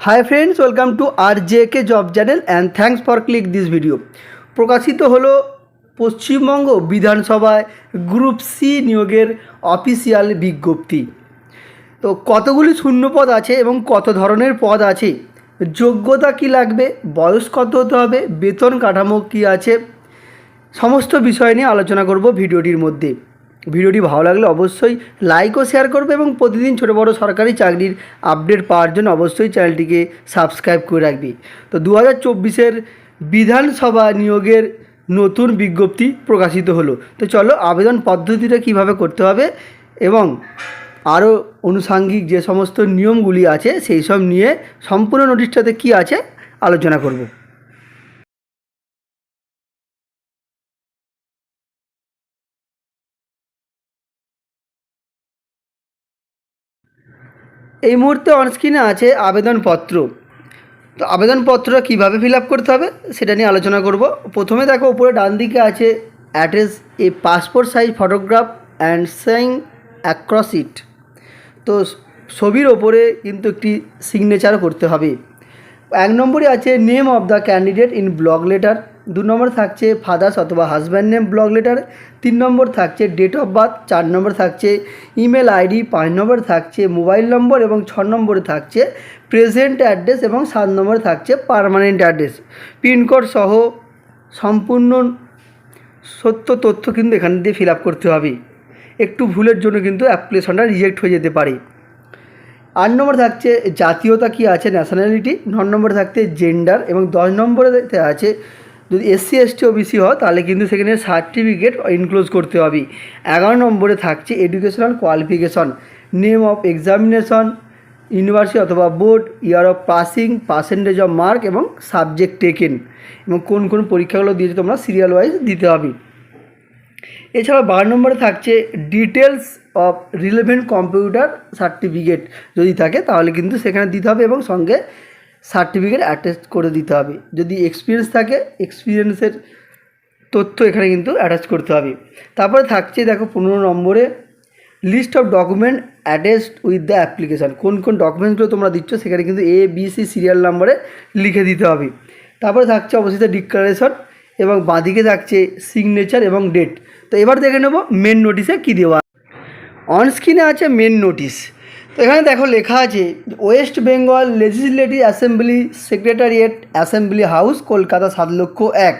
Hi friends welcome to R J K job channel and thanks for click this video প্রকাশিত হলো পশ্চিমবঙ্গ বিধানসভায় group C নিয়োগের official বিজ্ঞপ্তি। তো কতগুলি শূন্যপদ আছে এবং কত ধরনের পদ আছে? যোগ্যতা কি লাগবে? বয়স কত হতে হবে? বেতন কাঠামো কি আছে? সমস্ত বিষয় নিয়ে আলোচনা করব ভিডিওটির মধ্যে। ভিডিওটি ভালো লাগলে অবশ্যই লাইক ও শেয়ার করবে এবং প্রতিদিন ছোটো বড়ো সরকারি চাকরির আপডেট পাওয়ার জন্য অবশ্যই চ্যানেলটিকে সাবস্ক্রাইব করে রাখবি। তো দু হাজার চব্বিশের বিধানসভা নিয়োগের নতুন বিজ্ঞপ্তি প্রকাশিত হলো। তো চলো আবেদন পদ্ধতিটা কীভাবে করতে হবে এবং আরও আনুষাঙ্গিক যে সমস্ত নিয়মগুলি আছে, সেই সব নিয়ে সম্পূর্ণ নোটিশটাতে কী আছে আলোচনা করব। এই মুহূর্তে অনস্ক্রিনে আছে আবেদনপত্র। তো আবেদনপত্রটা কীভাবে ফিল আপ করতে হবে সেটা নিয়ে আলোচনা করব। প্রথমে দেখো উপরে ডান দিকে আছে address a passport size photograph and sign across it তো ছবির ওপরে কিন্তু একটি সিগনেচার করতে হবে। এক নম্বরে আছে name of the candidate in block letter দু নম্বর থাকছে ফাদার্স অথবা হাজব্যান্ড নেম ব্লক লেটার তিন নম্বর থাকছে ডেট অফ বার্থ চার নম্বর থাকছে ইমেল আইডি পাঁচ নম্বর থাকছে মোবাইল নম্বর এবং ছ নম্বরে থাকছে প্রেজেন্ট অ্যাড্রেস এবং সাত নম্বরে থাকছে পার্মানেন্ট অ্যাড্রেস পিনকোড সহ সম্পূর্ণ সত্য তথ্য কিন্তু এখান দিয়ে ফিল আপ করতে হবে। একটু ভুলের জন্য কিন্তু অ্যাপ্লিকেশনটা রিজেক্ট হয়ে যেতে পারে। আট নম্বর থাকছে জাতীয়তা কী আছে? ন্যাশনালিটি ন নম্বরে থাকছে জেন্ডার এবং দশ নম্বরে আছে যদি এসসি এসটি ওবিসি হয়, তাহলে কিন্তু সেখানে সার্টিফিকেট ইনক্লোজ করতে হবে। এগারো নম্বরে থাকছে educational qualification name of examination university অথবা board year of passing percentage of mark এবং সাবজেক্ট টেকেন এবং কোন কোন পরীক্ষাগুলো দিয়েছে তোমরা সিরিয়াল ওয়াইজ দিতে হবে। এছাড়া বারো নম্বরে থাকছে details of relevant computer certificate যদি থাকে, তাহলে কিন্তু সেখানে দিতে হবে এবং সঙ্গে সার্টিফিকেট অ্যাটাচ করে দিতে হবে। যদি এক্সপিরিয়েন্স থাকে এক্সপিরিয়েন্সের তথ্য এখানে কিন্তু অ্যাটাচ করতে হবে। তারপরে থাকছে দেখো পনেরো নম্বরে list of document attached with the application কোন কোন ডকুমেন্টসগুলো তোমরা দিচ্ছ, সেখানে কিন্তু এ বি সি সিরিয়াল নাম্বারে লিখে দিতে হবে। তারপরে থাকছে অবস্থিত ডিক্লারেশন এবং বাঁদিকে থাকছে সিগনেচার এবং ডেট তো এবার দেখে নেব মেন নোটিশে কী দেওয়া অন স্ক্রিনে আছে মেন নোটিশ তো এখানে দেখো লেখা আছে West Bengal legislative assembly secretariat assembly house Kolkata সাত লক্ষ এক।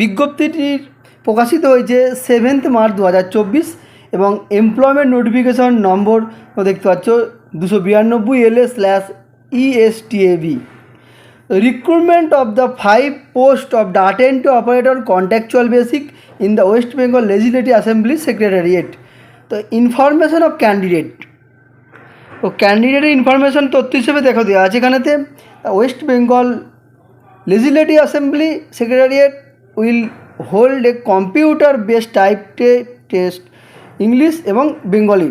বিজ্ঞপ্তিটির প্রকাশিত হয়েছে সেভেন্থ মার্চ দু হাজার চব্বিশ এবং এমপ্লয়মেন্ট নোটিফিকেশন নম্বর দেখতে পাচ্ছ দুশো বিরানব্বই L A slash ESTAB recruitment of the five post of data entry operator contractual basic in the West Bengal legislative assembly secretariat তো ইনফরমেশন অফ ক্যান্ডিডেট ও ক্যান্ডিডেটের ইনফরমেশন তথ্য হিসেবে দেখো দেওয়া আছে এখানেতে। West Bengal legislative assembly secretariat will hold a computer base type test English এবং বেঙ্গলি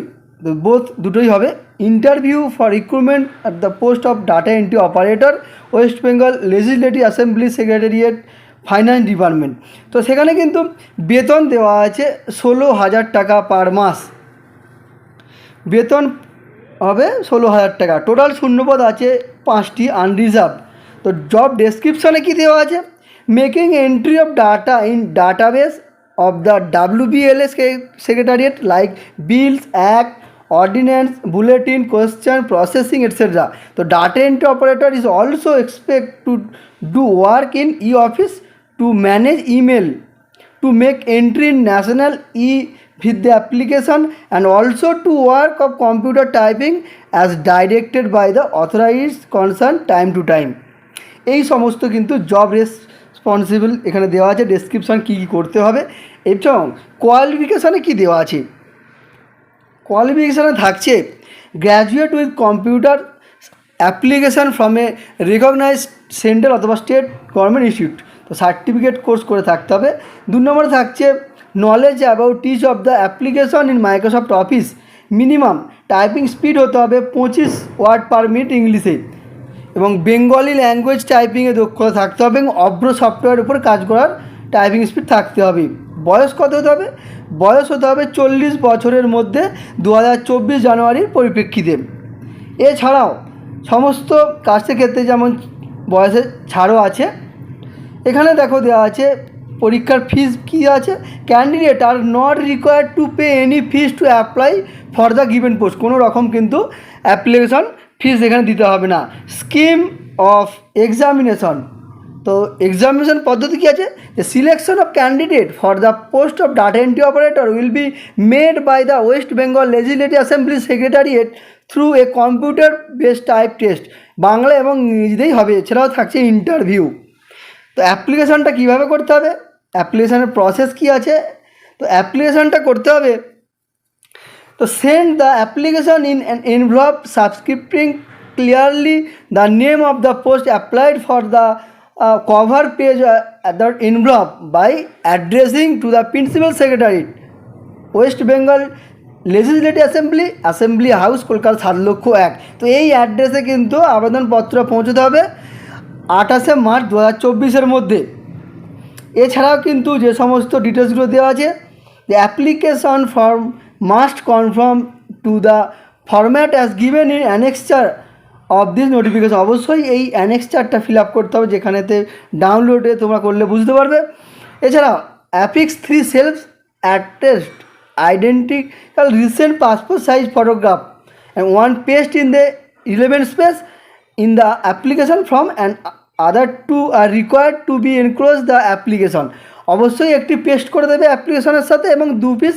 বোথ দুটোই হবে। Interview for recruitment at the post of data entry operator West Bengal legislative assembly secretariat finance department তো সেখানে কিন্তু বেতন দেওয়া আছে ষোলো হাজার টাকা পার মাস। বেতন হবে ষোলো হাজার টাকা। টোটাল শূন্যপদ আছে পাঁচটি আনরিজার্ভ তো জব ডেসক্রিপশানে কী দেওয়া আছে? Making entry of data in database of the WBLS secretariat like bills act ordinance bulletin question processing etcetera তো data entry operator is also expect to do work in e office to manage email to make entry in national e with the application and also to work of computer typing as directed by the authorized concerned time to time. এই সমস্ত কিন্তু job responsible এখানে দেওয়া আছে description কী কী করতে হবে, এবং কোয়ালিফিকেশানে কী দেওয়া আছে। কোয়ালিফিকেশানে থাকছে graduate with computer application from a recognise central অথবা স্টেট গভর্নমেন্ট ইনস্টিটিউট তো সার্টিফিকেট কোর্স করে থাকতে হবে। দু নম্বরে থাকছে knowledge about teach of the application in Microsoft Office minimum typing speed হতে হবে পঁচিশ ওয়ার্ড পার মিনিট ইংলিশে। এবং বেঙ্গলি ল্যাঙ্গুয়েজ টাইপিংয়ে দক্ষতা থাকতে হবে এবং অভ্র সফটওয়্যার উপর কাজ করার টাইপিং স্পিড থাকতে হবে। বয়স কত হতে হবে? বয়স হতে হবে চল্লিশ বছরের মধ্যে দু হাজার চব্বিশ জানুয়ারির পরিপ্রেক্ষিতে। এছাড়াও সমস্ত কাস্টের ক্ষেত্রে যেমন বয়সের ছাড়ও আছে। এখানে দেখো দেওয়া আছে পরীক্ষার ফিস কী আছে? Candidate are not required to pay any fees to apply for the given post কোনো রকম কিন্তু অ্যাপ্লিকেশন ফিস এখানে দিতে হবে না। স্কিম অফ এক্সামিনেশন তো এক্সামিনেশন পদ্ধতি কী আছে? The selection of candidate for the post of data entry operator will be made by the West Bengal legislative assembly secretariat through a computer based type test Bangla এবং ইংরেজিতেই হবে, এছাড়াও থাকছে interview তো অ্যাপ্লিকেশনটা কীভাবে করতে হবে? অ্যাপ্লিকেশনের প্রসেস কী আছে? তো অ্যাপ্লিকেশানটা করতে হবে। তো send the application in an envelope superscribing clearly the name of the post applied for the cover page the envelope by addressing to the principal secretary West Bengal legislative assembly assembly house Kolkata সাত লক্ষ এক। তো এই অ্যাড্রেসে কিন্তু আবেদনপত্র পৌঁছতে হবে আঠাশে মার্চ দু হাজার চব্বিশের মধ্যে। এছাড়াও কিন্তু যে সমস্ত ডিটেলসগুলো দেওয়া আছে the application form must confirm to the format as given in annexure of this notification অবশ্যই এই অ্যানেক্সচারটা ফিল আপ করতে হবে, যেখানেতে ডাউনলোডে তোমরা করলে বুঝতে পারবে। এছাড়াও affix three self attest identical recent passport size photograph and one paste in the eleven space in the application form and other two are required to be enclose the application অবশ্যই একটি পেস্ট করে দেবে অ্যাপ্লিকেশনের সাথে এবং দু piece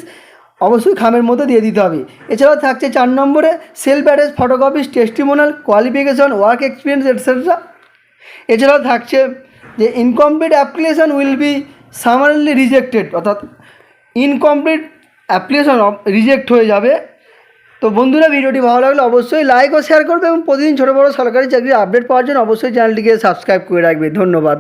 অবশ্যই খামের মধ্যে দিয়ে দিতে হবে। এছাড়াও থাকছে চার নম্বরে self address photocopies testimonial qualification work experience etcetera এছাড়াও থাকছে যে incomplete application will be summarily rejected অর্থাৎ ইনকমপ্লিট অ্যাপ্লিকেশন রিজেক্ট হয়ে যাবে। তো বন্ধুরা, ভিডিওটি ভালো লাগলে অবশ্যই লাইক ও শেয়ার করবে এবং প্রতিদিন ছোটো বড়ো সরকারি চাকরির আপডেট পাওয়ার জন্য অবশ্যই চ্যানেলটিকে সাবস্ক্রাইব করে রাখবে। ধন্যবাদ।